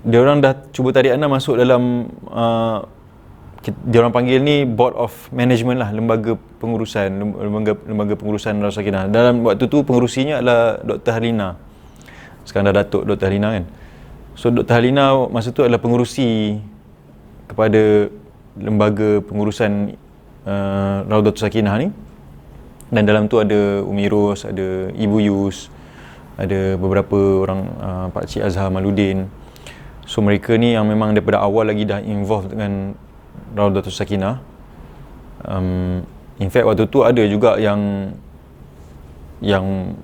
dia orang dah cuba tarik Ana masuk dalam uh, dia orang panggil ni board of management lah lembaga pengurusan lembaga lembaga pengurusan Rasa Sakinah dalam waktu tu pengurusinya adalah Dr. Halina sekarang dah Datuk Dr. Halina kan so Dr. Halina masa tu adalah pengurusi kepada lembaga pengurusan uh, Raudatul Sakinah ni dan dalam tu ada Umi Ros, ada Ibu Yus ada beberapa orang uh, Pak Cik Azhar Maludin so mereka ni yang memang daripada awal lagi dah involved dengan Raudatul Sakinah um, in fact waktu tu ada juga yang yang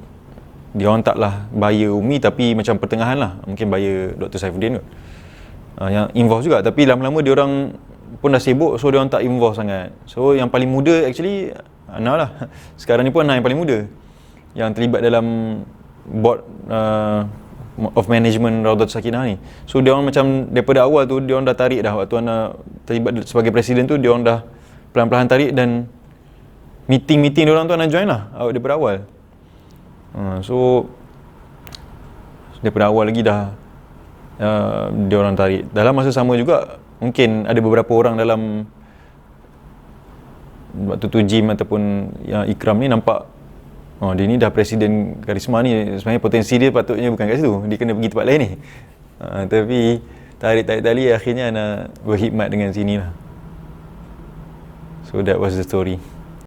dia orang taklah bayar Umi tapi macam pertengahan lah. Mungkin bayar Dr. Saifuddin kot. Uh, yang involve juga. Tapi lama-lama dia orang pun dah sibuk so dia orang tak involve sangat. So yang paling muda actually Ana lah. Sekarang ni pun Ana yang paling muda. Yang terlibat dalam board uh, of management Raudatul Sakinah ni. So dia orang macam daripada awal tu dia orang dah tarik dah waktu ana terlibat sebagai presiden tu dia orang dah pelan-pelan tarik dan meeting-meeting dia orang tu ana join lah daripada awal. Uh, so daripada awal lagi dah uh, dia orang tarik. Dalam masa sama juga mungkin ada beberapa orang dalam waktu tu Jim ataupun yang Ikram ni nampak Oh, dia ni dah presiden karisma ni sebenarnya potensi dia patutnya bukan kat situ. Dia kena pergi tempat lain ni. Uh, tapi tarik-tarik tali akhirnya nak berkhidmat dengan sini lah. So that was the story.